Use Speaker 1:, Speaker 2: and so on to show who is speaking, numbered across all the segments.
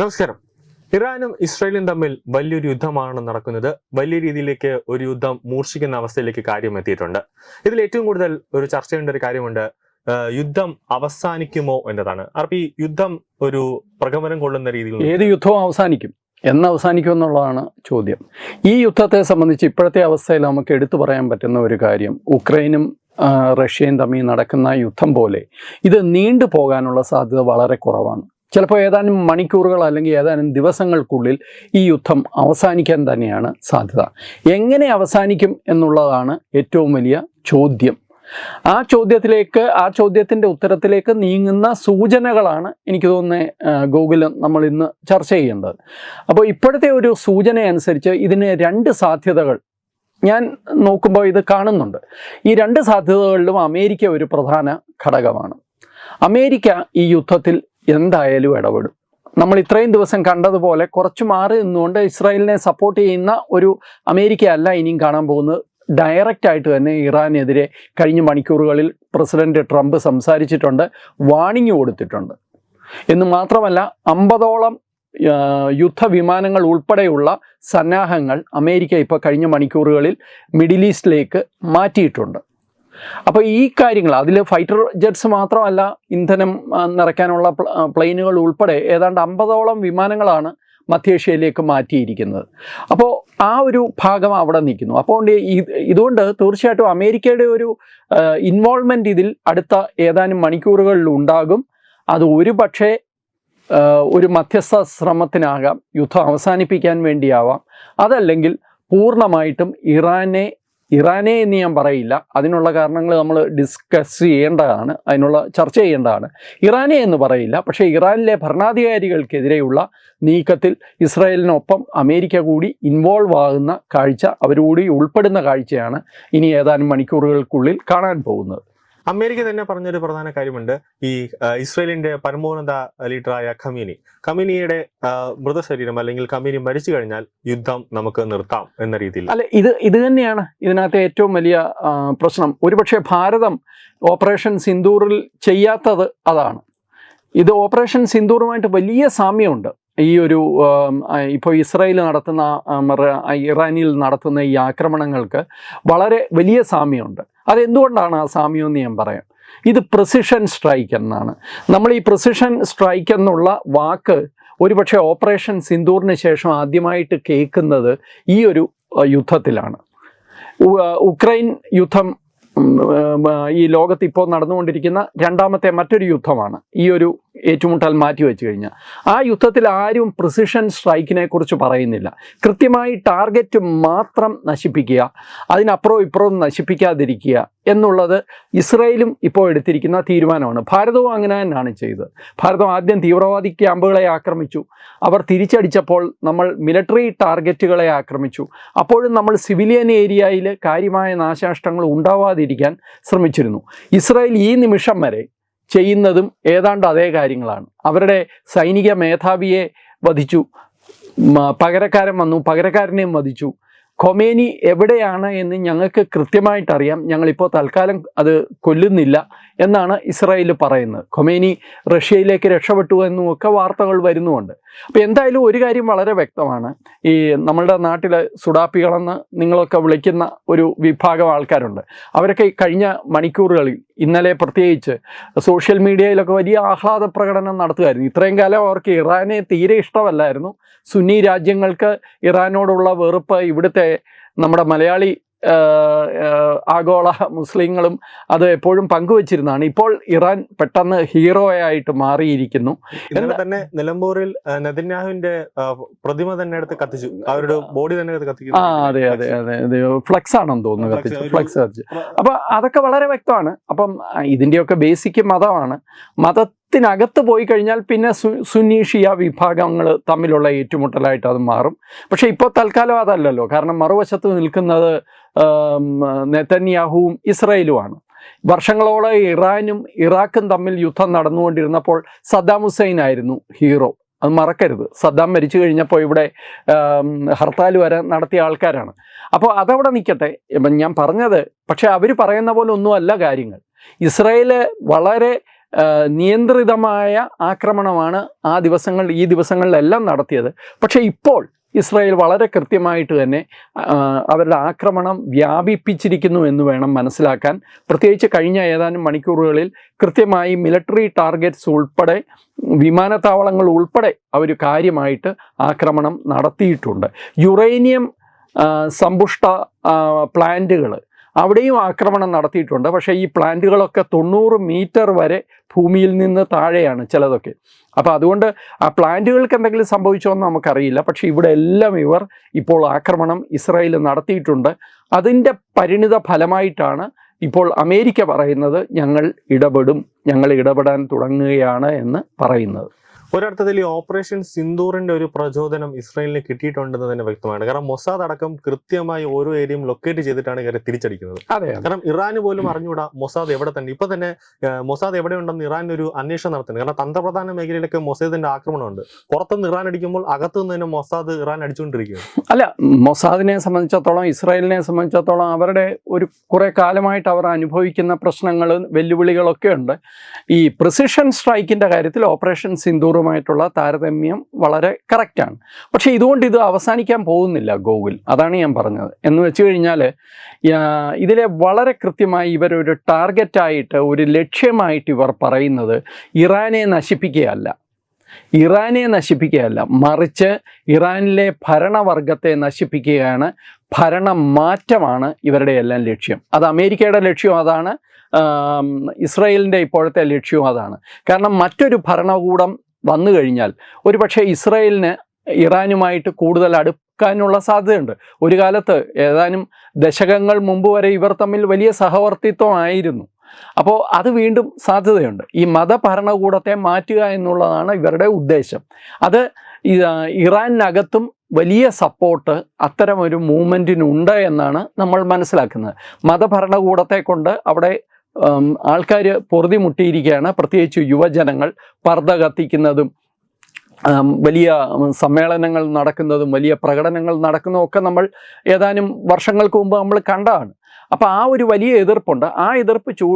Speaker 1: നമസ്കാരം. ഇറാനും ഇസ്രായേലും തമ്മിൽ വലിയൊരു യുദ്ധമാണ് നടക്കുന്നത്. വലിയ രീതിയിലേക്ക് ഒരു യുദ്ധം മൂർച്ഛിക്കുന്ന അവസ്ഥയിലേക്ക് കാര്യം എത്തിയിട്ടുണ്ട്. ഇതിൽ ഏറ്റവും കൂടുതൽ ഒരു ചർച്ച ചെയ്യേണ്ട ഒരു കാര്യമുണ്ട് യുദ്ധം അവസാനിക്കുമോ എന്നതാണ്. അപ്പൊ ഈ യുദ്ധം ഒരു പ്രകമനം കൊള്ളുന്ന രീതിയിൽ
Speaker 2: ഏത് യുദ്ധവും അവസാനിക്കും. എന്ന് അവസാനിക്കും എന്നുള്ളതാണ് ചോദ്യം. ഈ യുദ്ധത്തെ സംബന്ധിച്ച് ഇപ്പോഴത്തെ അവസ്ഥയിൽ നമുക്ക് എടുത്തു പറയാൻ പറ്റുന്ന ഒരു കാര്യം ഉക്രൈനും റഷ്യയും തമ്മിൽ നടക്കുന്ന യുദ്ധം പോലെ ഇത് നീണ്ടു പോകാനുള്ള സാധ്യത വളരെ കുറവാണ്. ചിലപ്പോൾ ഏതാനും മണിക്കൂറുകൾ അല്ലെങ്കിൽ ഏതാനും ദിവസങ്ങൾക്കുള്ളിൽ ഈ യുദ്ധം അവസാനിക്കാൻ തന്നെയാണ് സാധ്യത. എങ്ങനെ അവസാനിക്കും എന്നുള്ളതാണ് ഏറ്റവും വലിയ ചോദ്യം. ആ ചോദ്യത്തിലേക്ക് ആ ചോദ്യത്തിന്റെ ഉത്തരത്തിലേക്ക് നീങ്ങുന്ന സൂചനകളാണ് എനിക്ക് തോന്നുന്നത് ഗൂഗിൾ നമ്മൾ ഇന്ന് ചർച്ച ചെയ്യേണ്ടത്. അപ്പോൾ ഇപ്പോഴത്തെ ഒരു സൂചന അനുസരിച്ച് ഇതിന് രണ്ട് സാധ്യതകൾ ഞാൻ നോക്കുമ്പോൾ ഇത് കാണുന്നുണ്ട്. ഈ രണ്ട് സാധ്യതകളിലും അമേരിക്ക ഒരു പ്രധാന ഘടകമാണ്. അമേരിക്ക ഈ യുദ്ധത്തിൽ എന്തായാലും ഇടപെടും. നമ്മൾ ഇത്രയും ദിവസം കണ്ടതുപോലെ കുറച്ച് മാറി നിന്നുകൊണ്ട് ഇസ്രായേലിനെ സപ്പോർട്ട് ചെയ്യുന്ന ഒരു അമേരിക്കയല്ല ഇനിയും കാണാൻ പോകുന്നത്. ഡയറക്റ്റ് ആയിട്ട് തന്നെ ഇറാനെതിരെ കഴിഞ്ഞ മണിക്കൂറുകളിൽ പ്രസിഡന്റ് ട്രംപ് സംസാരിച്ചിട്ടുണ്ട് വാണിംഗ് കൊടുത്തിട്ടുണ്ട്. എന്ന് മാത്രമല്ല അമ്പതോളം യുദ്ധവിമാനങ്ങൾ ഉൾപ്പെടെയുള്ള സന്നാഹങ്ങൾ അമേരിക്ക ഇപ്പോൾ കഴിഞ്ഞ മണിക്കൂറുകളിൽ മിഡിൽ ഈസ്റ്റിലേക്ക് മാറ്റിയിട്ടുണ്ട്. അപ്പോൾ ഈ കാര്യങ്ങൾ അതിൽ ഫൈറ്റർ ജെറ്റ്സ് മാത്രമല്ല ഇന്ധനം നിറയ്ക്കാനുള്ള പ്ലെയിനുകൾ ഉൾപ്പെടെ ഏതാണ്ട് അമ്പതോളം വിമാനങ്ങളാണ് മധ്യേഷ്യയിലേക്ക് മാറ്റിയിരിക്കുന്നത്. അപ്പോൾ ആ ഒരു ഭാഗം അവിടെ നിൽക്കുന്നു. അപ്പോൾ ഇത് ഇതുകൊണ്ട് തീർച്ചയായിട്ടും അമേരിക്കയുടെ ഒരു ഇൻവോൾവ്മെന്റ് ഇതിൽ അടുത്ത ഏതാനും മണിക്കൂറുകളിൽ ഉണ്ടാകും. അത് ഒരു പക്ഷേ ഒരു മധ്യസ്ഥ ശ്രമത്തിനാകാം യുദ്ധം അവസാനിപ്പിക്കാൻ വേണ്ടിയാവാം. അതല്ലെങ്കിൽ പൂർണമായിട്ടും ഇറാനെ ഇറാനെ എന്ന് ഞാൻ പറയില്ല. അതിനുള്ള കാരണങ്ങൾ നമ്മൾ ഡിസ്കസ് ചെയ്യേണ്ടതാണ്. അതിനുള്ള ചർച്ച ചെയ്യേണ്ടതാണ്. ഇറാനെ എന്ന് പറയില്ല. പക്ഷേ ഇറാനിലെ ഭരണാധികാരികൾക്കെതിരെയുള്ള നീക്കത്തിൽ ഇസ്രായേലിനൊപ്പം അമേരിക്ക കൂടി ഇൻവോൾവ് ആകുന്ന കാഴ്ച അവരുകൂടി ഉൾപ്പെടുന്ന കാഴ്ചയാണ് ഇനി ഏതാനും മണിക്കൂറുകൾക്കുള്ളിൽ കാണാൻ പോകുന്നത്.
Speaker 1: അമേരിക്ക തന്നെ പറഞ്ഞൊരു പ്രധാന കാര്യമുണ്ട്. ഈ ഇസ്രയേലിന്റെ പരമോന്നത ലീഡറായ ഖമീനി. ഖമീനിയുടെ മൃതശരീരം അല്ലെങ്കിൽ ഖമീനി മരിച്ചു കഴിഞ്ഞാൽ യുദ്ധം നമുക്ക് നിർത്താം എന്ന രീതിയിൽ.
Speaker 2: അല്ല ഇത് ഇത് തന്നെയാണ് ഇതിനകത്തെ ഏറ്റവും വലിയ പ്രശ്നം. ഒരുപക്ഷെ ഭാരതം ഓപ്പറേഷൻ സിന്ദൂറിൽ ചെയ്യാത്തത് അതാണ്. ഇത് ഓപ്പറേഷൻ സിന്ദൂറുമായിട്ട് വലിയ സാമ്യമുണ്ട്. ഈ ഒരു ഇപ്പോൾ ഇസ്രായേൽ നടത്തുന്ന ഇറാനിൽ നടത്തുന്ന ഈ ആക്രമണങ്ങൾക്ക് വളരെ വലിയ സാമ്യമുണ്ട്. അതെന്തുകൊണ്ടാണ് ആ സാമ്യം എന്ന് ഞാൻ പറയാം. ഇത് പ്രിസിഷൻ സ്ട്രൈക്ക് എന്നാണ്. നമ്മൾ ഈ പ്രിസിഷൻ സ്ട്രൈക്ക് എന്നുള്ള വാക്ക് ഒരുപക്ഷെ ഓപ്പറേഷൻ സിന്ദൂറിന് ശേഷം ആദ്യമായിട്ട് കേൾക്കുന്നത് ഈ ഒരു യുദ്ധത്തിലാണ്. ഉക്രൈൻ യുദ്ധം ഈ ലോകത്ത് ഇപ്പോൾ നടന്നുകൊണ്ടിരിക്കുന്ന രണ്ടാമത്തെ മറ്റൊരു യുദ്ധമാണ്. ഈ ഒരു ഏറ്റുമുട്ടൽ മാറ്റി വെച്ച് കഴിഞ്ഞാൽ ആ യുദ്ധത്തിൽ ആരും പ്രിസിഷൻ സ്ട്രൈക്കിനെ കുറിച്ച് പറയുന്നില്ല. കൃത്യമായി ടാർഗറ്റ് മാത്രം നശിപ്പിക്കുക അതിനപ്പുറവും ഇപ്പുറവും നശിപ്പിക്കാതിരിക്കുക എന്നുള്ളത് ഇസ്രയേലും ഇപ്പോൾ എടുത്തിരിക്കുന്ന തീരുമാനമാണ്. ഭാരതവും അങ്ങനെ തന്നെയാണ് ചെയ്തത്. ഭാരതം ആദ്യം തീവ്രവാദി ക്യാമ്പുകളെ ആക്രമിച്ചു. അവർ തിരിച്ചടിച്ചപ്പോൾ നമ്മൾ മിലിറ്ററി ടാർഗറ്റുകളെ ആക്രമിച്ചു. അപ്പോഴും നമ്മൾ സിവിലിയൻ ഏരിയയിൽ കാര്യമായ നാശനഷ്ടങ്ങൾ ഉണ്ടാവാതിരിക്കാൻ ശ്രമിച്ചിരുന്നു. ഇസ്രായേൽ ഈ നിമിഷം വരെ ചെയ്യുന്നതും ഏതാണ്ട് അതേ കാര്യങ്ങളാണ്. അവരുടെ സൈനിക മേധാവിയെ വധിച്ചു. പകരക്കാരൻ വന്നു. പകരക്കാരനെയും വധിച്ചു. ഖൊമേനി എവിടെയാണ് എന്ന് ഞങ്ങൾക്ക് കൃത്യമായിട്ട് അറിയാം ഞങ്ങളിപ്പോൾ തൽക്കാലം അത് കൊല്ലുന്നില്ല എന്നാണ് ഇസ്രായേൽ പറയുന്നത്. കൊമേനി റഷ്യയിലേക്ക് രക്ഷപ്പെട്ടു എന്നുമൊക്കെ വാർത്തകൾ വരുന്നുമുണ്ട്. അപ്പോൾ എന്തായാലും ഒരു കാര്യം വളരെ വ്യക്തമാണ്. ഈ നമ്മളുടെ നാട്ടിലെ സുഡാപ്പികളെന്ന് നിങ്ങളൊക്കെ വിളിക്കുന്ന ഒരു വിഭാഗം ആൾക്കാരുണ്ട്. അവരൊക്കെ കഴിഞ്ഞ മണിക്കൂറുകളിൽ ഇന്നലെ പ്രത്യേകിച്ച് സോഷ്യൽ മീഡിയയിലൊക്കെ വലിയ ആഹ്ലാദ പ്രകടനം നടത്തുമായിരുന്നു ഇത്രയും കാലം അവർക്ക് ഇറാനെ തീരെ ഇഷ്ടമല്ലായിരുന്നു. സുന്നി രാജ്യങ്ങൾക്ക് ഇറാനോടുള്ള വെറുപ്പ് ഇവിടുത്തെ നമ്മുടെ മലയാളി ആഗോള മുസ്ലിങ്ങളും അത് എപ്പോഴും പങ്കുവച്ചിരുന്നതാണ്. ഇപ്പോൾ ഇറാൻ പെട്ടെന്ന് ഹീറോയായിട്ട് മാറിയിരിക്കുന്നു.
Speaker 1: ഇന്നലെ തന്നെ നിലമ്പൂരിൽ നെതിന്യാഹുവിന്റെ പ്രതിമ തന്നെ എടുത്ത് കത്തിച്ചു. അവരുടെ ബോഡി തന്നെ കത്തിച്ചു
Speaker 2: ആ അതെ അതെ അതെ അതെ. ഫ്ലക്സ് ആണെന്ന് തോന്നുന്നു കത്തിച്ചു ഫ്ലക്സ് കത്തിച്ചു അപ്പൊ അതൊക്കെ വളരെ വ്യക്തമാണ്. അപ്പം ഇതിന്റെയൊക്കെ ബേസിക് മതമാണ്. മതത്തിനകത്ത് പോയി കഴിഞ്ഞാൽ പിന്നെ സു സുന്നി ഷിയ വിഭാഗങ്ങൾ തമ്മിലുള്ള ഏറ്റുമുട്ടലായിട്ട് അത് മാറും. പക്ഷേ ഇപ്പോൾ തൽക്കാലം അതല്ലല്ലോ. കാരണം മറുവശത്ത് നിൽക്കുന്നത് നെതന്യാഹുവും ഇസ്രയേലുമാണ്. വർഷങ്ങളോളം ഇറാനും ഇറാഖും തമ്മിൽ യുദ്ധം നടന്നുകൊണ്ടിരുന്നപ്പോൾ സദ്ദാം ഹുസൈൻ ആയിരുന്നു ഹീറോ. അത് മറക്കരുത്. സദ്ദാം മരിച്ചു കഴിഞ്ഞപ്പോൾ ഇവിടെ ഹർത്താൽ വരെ നടത്തിയ ആൾക്കാരാണ്. അപ്പോൾ അതവിടെ നിൽക്കട്ടെ. ഞാൻ പറഞ്ഞത് പക്ഷേ അവർ പറയുന്ന പോലെ ഒന്നുമല്ല കാര്യങ്ങൾ. ഇസ്രയേൽ വളരെ നിയന്ത്രിതമായ ആക്രമണമാണ് ആ ദിവസങ്ങൾ ഈ ദിവസങ്ങളിലെല്ലാം നടത്തിയത്. പക്ഷേ ഇപ്പോൾ ഇസ്രായേൽ വളരെ കൃത്യമായിട്ട് തന്നെ അവരുടെ ആക്രമണം വ്യാപിപ്പിച്ചിരിക്കുന്നു എന്ന് വേണം മനസ്സിലാക്കാൻ. പ്രത്യേകിച്ച് കഴിഞ്ഞ ഏതാനും മണിക്കൂറുകളിൽ കൃത്യമായി മിലിറ്ററി ടാർഗറ്റ്സ് ഉൾപ്പെടെ വിമാനത്താവളങ്ങൾ ഉൾപ്പെടെ അവർ കാര്യമായിട്ട് ആക്രമണം നടത്തിയിട്ടുണ്ട്. യുറേനിയം സമ്പുഷ്ട പ്ലാന്റുകൾ അവിടെയും ആക്രമണം നടത്തിയിട്ടുണ്ട്. പക്ഷേ ഈ പ്ലാന്റുകളൊക്കെ തൊണ്ണൂറ് മീറ്റർ വരെ ഭൂമിയിൽ നിന്ന് താഴെയാണ് ചിലതൊക്കെ. അപ്പോൾ അതുകൊണ്ട് ആ പ്ലാന്റുകൾക്ക് എന്തെങ്കിലും സംഭവിച്ചോ എന്ന് നമുക്കറിയില്ല. പക്ഷേ ഇവിടെ എല്ലാം ഇവർ ഇപ്പോൾ ആക്രമണം ഇസ്രായേൽ നടത്തിയിട്ടുണ്ട്. അതിന്റെ പരിണിത ഫലമായിട്ടാണ് ഇപ്പോൾ അമേരിക്ക പറയുന്നത് ഞങ്ങൾ ഇടപെടും ഞങ്ങൾ ഇടപെടാൻ തുടങ്ങുകയാണ് എന്ന് പറയുന്നത്.
Speaker 1: ഒരർത്ഥത്തിൽ ഈ ഓപ്പറേഷൻ സിന്ദൂറിന്റെ ഒരു പ്രചോദനം ഇസ്രായേലിന് കിട്ടിയിട്ടുണ്ടെന്ന് തന്നെ വ്യക്തമാണ്. കാരണം മൊസാദ് അടക്കം കൃത്യമായി ഓരോ ഏരിയയും ലൊക്കേറ്റ് ചെയ്തിട്ടാണ് ഇവരെ തിരിച്ചടിക്കുന്നത്. കാരണം ഇറാന് പോലും അറിഞ്ഞുകൂടാ മൊസാദ് എവിടെ തന്നെ. ഇപ്പൊ തന്നെ മൊസാദ് മൊസാദ് എവിടെയുണ്ടെന്ന് ഇറാൻ ഒരു അന്വേഷണം നടത്തുന്നത് കാരണം തന്ത്രപ്രധാന മേഖലയിലൊക്കെ മൊസാദിന്റെ ആക്രമണമുണ്ട്. പുറത്തുനിന്ന് ഇറാൻ അടിക്കുമ്പോൾ അകത്തുനിന്ന് തന്നെ മൊസാദ് ഇറാൻ അടിച്ചുകൊണ്ടിരിക്കുകയാണ്.
Speaker 2: അല്ല മൊസാദിനെ സംബന്ധിച്ചിടത്തോളം ഇസ്രായേലിനെ സംബന്ധിച്ചിടത്തോളം അവരുടെ ഒരു കുറെ കാലമായിട്ട് അവർ അനുഭവിക്കുന്ന പ്രശ്നങ്ങൾ വെല്ലുവിളികളൊക്കെ ഉണ്ട്. ഈ പ്രിസിഷൻ സ്ട്രൈക്കിന്റെ കാര്യത്തിൽ ഓപ്പറേഷൻ സിന്ദൂറുമായിട്ടുള്ള താരതമ്യം വളരെ കറക്റ്റാണ് പക്ഷേ ഇതുകൊണ്ട് ഇത് അവസാനിക്കാൻ പോകുന്നില്ല ഗോകുൽ. അതാണ് ഞാൻ പറഞ്ഞത്. എന്ന് വെച്ച് കഴിഞ്ഞാൽ ഇതിലെ വളരെ കൃത്യമായി ഇവരൊരു ടാർഗറ്റായിട്ട് ഒരു ലക്ഷ്യമായിട്ട് ഇവർ പറയുന്നത് ഇറാനെ നശിപ്പിക്കുകയല്ല. ഇറാനെ നശിപ്പിക്കുകയല്ല. മറിച്ച് ഇറാനിലെ ഭരണവർഗത്തെ നശിപ്പിക്കുകയാണ്. ഭരണമാറ്റമാണ് ഇവരുടെ എല്ലാം ലക്ഷ്യം. അത് അമേരിക്കയുടെ ലക്ഷ്യം അതാണ്. ഇസ്രയേലിന്റെ ഇപ്പോഴത്തെ ലക്ഷ്യവും അതാണ്. കാരണം മറ്റൊരു ഭരണകൂടം വന്നു കഴിഞ്ഞാൽ. ഒരുപക്ഷെ ഇസ്രായേലിന് ഇറാനുമായിട്ട് കൂടുതൽ അടുക്കാനുള്ള സാധ്യതയുണ്ട്. ഒരു കാലത്ത് ഏതാനും ദശകങ്ങൾ മുമ്പ് വരെ ഇവർ തമ്മിൽ വലിയ സഹവർത്തിത്വമായിരുന്നു അപ്പോൾ അത് വീണ്ടും സാധ്യതയുണ്ട്. ഈ മതഭരണകൂടത്തെ മാറ്റുക എന്നുള്ളതാണ് ഇവരുടെ ഉദ്ദേശം. അത് ഇറാനകത്തും വലിയ സപ്പോർട്ട് അത്തരം ഒരു മൂവ്മെന്റിനുണ്ട് എന്നാണ് നമ്മൾ മനസ്സിലാക്കുന്നത്. മതഭരണകൂടത്തെ കൊണ്ട് അവിടെ ആൾക്കാർ പൊറുതി മുട്ടിയിരിക്കുകയാണ് പ്രത്യേകിച്ച് യുവജനങ്ങൾ പർദ്ദ കത്തിക്കുന്നതും വലിയ സമ്മേളനങ്ങൾ നടക്കുന്നതും വലിയ പ്രകടനങ്ങൾ നടക്കുന്നതും ഒക്കെ നമ്മൾ ഏതാനും വർഷങ്ങൾക്ക് മുമ്പ് നമ്മൾ കണ്ടതാണ്. അപ്പോൾ ആ ഒരു വലിയ എതിർപ്പുണ്ട്. ആ എതിർപ്പ് ചൂ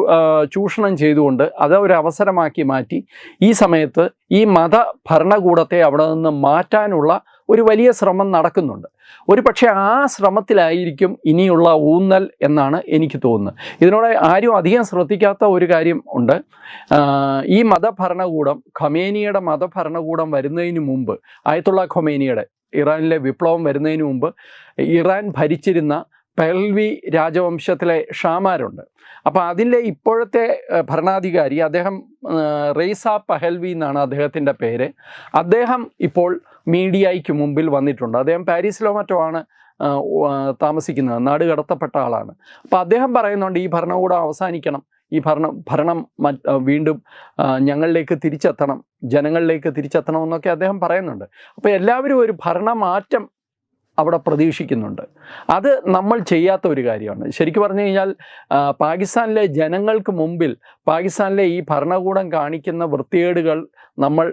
Speaker 2: ചൂഷണം ചെയ്തുകൊണ്ട് അത് ഒരു അവസരമാക്കി മാറ്റി ഈ സമയത്ത് ഈ മത ഭരണകൂടത്തെ അവിടെ നിന്ന് മാറ്റാനുള്ള ഒരു വലിയ ശ്രമം നടക്കുന്നുണ്ട്. ഒരു പക്ഷേ ആ ശ്രമത്തിലായിരിക്കും ഇനിയുള്ള ഊന്നൽ എന്നാണ് എനിക്ക് തോന്നുന്നത്. ഇതിനോട് ആരും അധികം ശ്രദ്ധിക്കാത്ത ഒരു കാര്യം ഉണ്ട്. ഈ മതഭരണകൂടം ഖമേനിയുടെ മതഭരണകൂടം വരുന്നതിന് മുമ്പ് ആയത്തുള്ള ഖൊമേനിയുടെ ഇറാനിലെ വിപ്ലവം വരുന്നതിന് മുമ്പ് ഇറാൻ ഭരിച്ചിരുന്ന പെൽവി രാജവംശത്തിലെ ഷാമാരുണ്ട്. അപ്പോൾ അതിന്റെ ഇപ്പോഴത്തെ ഭരണാധികാരി അദ്ദേഹം റെയ്സ പഹൽവി എന്നാണ് അദ്ദേഹത്തിന്റെ പേര്. അദ്ദേഹം ഇപ്പോൾ മീഡിയയ്ക്ക് മുമ്പിൽ വന്നിട്ടുണ്ട്. അദ്ദേഹം പാരീസിലോ മറ്റോ ആണ് താമസിക്കുന്നത്. നാട് കടത്തപ്പെട്ട ആളാണ്. അപ്പോൾ അദ്ദേഹം പറയുന്നുണ്ട് ഈ ഭരണകൂടം അവസാനിക്കണം. ഈ ഭരണം ഭരണം വീണ്ടും ഞങ്ങളിലേക്ക് തിരിച്ചെത്തണം. ജനങ്ങളിലേക്ക് തിരിച്ചെത്തണം എന്നൊക്കെ അദ്ദേഹം പറയുന്നുണ്ട്. അപ്പോൾ എല്ലാവരും ഒരു ഭരണമാറ്റം അവിടെ പ്രതീക്ഷിക്കുന്നുണ്ട്. അത് നമ്മൾ ചെയ്യാത്ത ഒരു കാര്യമാണ്. ശരിക്കും പറഞ്ഞു കഴിഞ്ഞാൽ പാകിസ്ഥാനിലെ ജനങ്ങൾക്ക് മുമ്പിൽ പാകിസ്ഥാനിലെ ഈ ഭരണകൂടം കാണിക്കുന്ന വൃത്തികേടുകൾ നമ്മൾ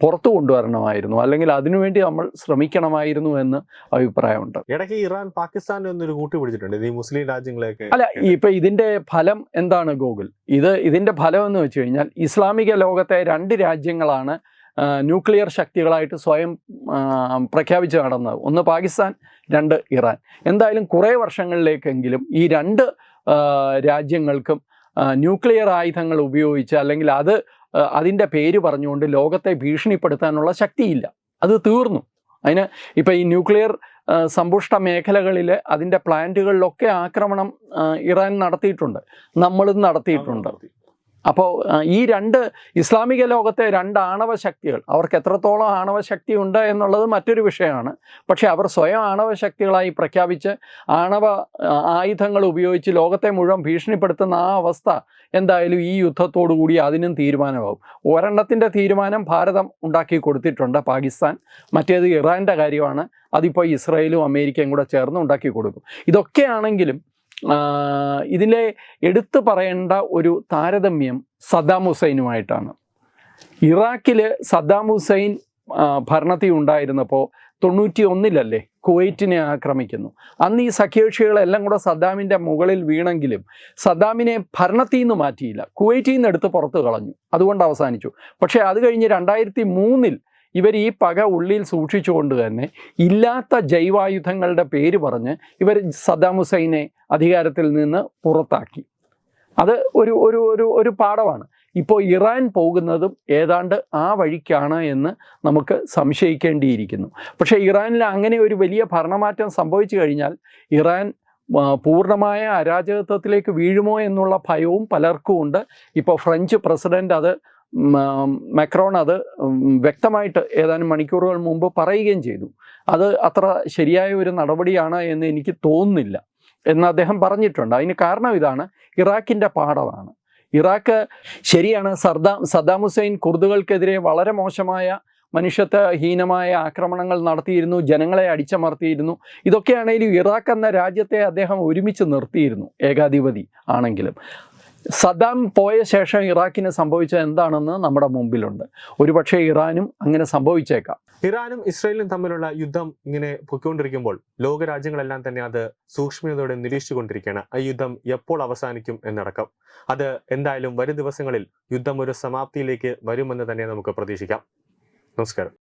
Speaker 2: പുറത്തു കൊണ്ടുവരണമായിരുന്നു. അല്ലെങ്കിൽ അതിനുവേണ്ടി നമ്മൾ ശ്രമിക്കണമായിരുന്നു എന്ന് അഭിപ്രായമുണ്ട്.
Speaker 1: ഇടയ്ക്ക് ഇറാൻ പാകിസ്ഥാൻ ഒന്നൊരു കൂട്ടി പിടിച്ചിട്ടുണ്ട്. ഈ മുസ്ലിം രാജ്യങ്ങളെയൊക്കെ
Speaker 2: അല്ല ഇപ്പൊ ഇതിന്റെ ഫലം എന്താണ് ഗൂഗിൾ ഇത് ഇതിന്റെ ഫലം എന്ന് വെച്ച് കഴിഞ്ഞാൽ ഇസ്ലാമിക ലോകത്തെ രണ്ട് രാജ്യങ്ങളാണ് ന്യൂക്ലിയർ ശക്തികളായിട്ട് സ്വയം പ്രഖ്യാപിച്ച് നടന്നത്. ഒന്ന് പാകിസ്ഥാൻ രണ്ട് ഇറാൻ. എന്തായാലും കുറേ വർഷങ്ങളിലേക്കെങ്കിലും ഈ രണ്ട് രാജ്യങ്ങൾക്കും ന്യൂക്ലിയർ ആയുധങ്ങൾ ഉപയോഗിച്ച് അല്ലെങ്കിൽ അത് അതിന്റെ പേര് പറഞ്ഞുകൊണ്ട് ലോകത്തെ ഭീഷണിപ്പെടുത്താനുള്ള ശക്തിയില്ല. അത് തീർന്നു. അതിന് ഇപ്പം ഈ ന്യൂക്ലിയർ സമ്പുഷ്ട മേഖലകളിൽ അതിന്റെ പ്ലാന്റുകളിലൊക്കെ ആക്രമണം ഇറാൻ നടത്തിയിട്ടുണ്ട്. നമ്മളും നടത്തിയിട്ടുണ്ട്. അപ്പോൾ ഈ രണ്ട് ഇസ്ലാമിക ലോകത്തെ രണ്ട് ആണവ ശക്തികൾ അവർക്ക് എത്രത്തോളം ആണവ ശക്തി ഉണ്ട് എന്നുള്ളത് മറ്റൊരു വിഷയമാണ്. പക്ഷേ അവർ സ്വയം ആണവ ശക്തികളായി പ്രഖ്യാപിച്ച് ആണവ ആയുധങ്ങൾ ഉപയോഗിച്ച് ലോകത്തെ മുഴുവൻ ഭീഷണിപ്പെടുത്തുന്ന ആ അവസ്ഥ എന്തായാലും ഈ യുദ്ധത്തോടു കൂടി അതിനും തീരുമാനമാകും. ഒരെണ്ണത്തിന്റെ തീരുമാനം ഭാരതം ഉണ്ടാക്കി കൊടുത്തിട്ടുണ്ട് പാകിസ്ഥാൻ. മറ്റേത് ഇറാന്റെ കാര്യമാണ്. അതിപ്പോൾ ഇസ്രയേലും അമേരിക്കയും കൂടെ ചേർന്ന് ഉണ്ടാക്കി കൊടുക്കും. ഇതൊക്കെയാണെങ്കിലും ഇതിലെ എടുത്തു പറയേണ്ട ഒരു താരതമ്യം സദ്ദാം ഹുസൈനുമായിട്ടാണ്. ഇറാഖിൽ സദ്ദാം ഹുസൈൻ ഭരണത്തിൽ ഉണ്ടായിരുന്നപ്പോൾ തൊണ്ണൂറ്റി ഒന്നിലല്ലേ കുവൈറ്റിനെ ആക്രമിക്കുന്നു. അന്ന് ഈ സഖ്യകക്ഷികളെല്ലാം കൂടെ സദ്ദാമിന്റെ മുകളിൽ വീണെങ്കിലും സദ്ദാമിനെ ഭരണത്തിൽ നിന്ന് മാറ്റിയില്ല. കുവൈറ്റിൽ നിന്ന് എടുത്ത് പുറത്ത് കളഞ്ഞു. അതുകൊണ്ട് അവസാനിച്ചു. പക്ഷേ അത് കഴിഞ്ഞ് രണ്ടായിരത്തി മൂന്നിൽ ഇവർ ഈ പക ഉള്ളിൽ സൂക്ഷിച്ചുകൊണ്ട് തന്നെ ഇല്ലാത്ത ജൈവായുധങ്ങളുടെ പേര് പറഞ്ഞ് ഇവർ സദ്ദാം ഹുസൈനെ അധികാരത്തിൽ നിന്ന് പുറത്താക്കി. അത് ഒരു ഒരു ഒരു ഒരു പാഠമാണ്. ഇപ്പോൾ ഇറാൻ പോകുന്നതും ഏതാണ്ട് ആ വഴിക്കാണ് എന്ന് നമുക്ക് സംശയിക്കേണ്ടിയിരിക്കുന്നു. പക്ഷേ ഇറാനിൽ അങ്ങനെ ഒരു വലിയ ഭരണമാറ്റം സംഭവിച്ചു കഴിഞ്ഞാൽ ഇറാൻ പൂർണമായ അരാജകത്വത്തിലേക്ക് വീഴുമോ എന്നുള്ള ഭയവും പലർക്കും ഉണ്ട്. ഇപ്പോൾ ഫ്രഞ്ച് പ്രസിഡന്റ് അത് മെക്രോൺ അത് വ്യക്തമായിട്ട് ഏതാനും മണിക്കൂറുകൾ മുമ്പ് പറയുകയും ചെയ്തു. അത് അത്ര ശരിയായ ഒരു നടപടിയാണ് എന്ന് എനിക്ക് തോന്നുന്നില്ല. എന്ന് അദ്ദേഹം പറഞ്ഞിട്ടുണ്ട്. അതിന് കാരണം ഇതാണ്. ഇറാഖിന്റെ പാഠമാണ്. ഇറാഖ് ശരിയാണ്. സർദാം സദ്ദാം ഹുസൈൻ കുർദുകൾക്കെതിരെ വളരെ മോശമായ മനുഷ്യത്വ ഹീനമായ ആക്രമണങ്ങൾ നടത്തിയിരുന്നു. ജനങ്ങളെ അടിച്ചമർത്തിയിരുന്നു. ഇതൊക്കെയാണെങ്കിലും ഇറാഖ് എന്ന രാജ്യത്തെ അദ്ദേഹം ഒരുമിച്ച് നിർത്തിയിരുന്നു. ഏകാധിപതി ആണെങ്കിലും. സദ്ദാം പോയ ശേഷം ഇറാഖിന് സംഭവിച്ച എന്താണെന്ന് നമ്മുടെ മുമ്പിലുണ്ട്. ഒരുപക്ഷെ ഇറാനും അങ്ങനെ സംഭവിച്ചേക്കാം.
Speaker 1: ഇറാനും ഇസ്രായേലും തമ്മിലുള്ള യുദ്ധം ഇങ്ങനെ പൊയ്ക്കൊണ്ടിരിക്കുമ്പോൾ ലോകരാജ്യങ്ങളെല്ലാം തന്നെ അത് സൂക്ഷ്മതയോടെ നിരീക്ഷിച്ചുകൊണ്ടിരിക്കുകയാണ്. ആ യുദ്ധം എപ്പോൾ അവസാനിക്കും എന്നടക്കം. അത് എന്തായാലും വരും ദിവസങ്ങളിൽ യുദ്ധം ഒരു സമാപ്തിയിലേക്ക് വരുമെന്ന് തന്നെ നമുക്ക് പ്രതീക്ഷിക്കാം. നമസ്കാരം.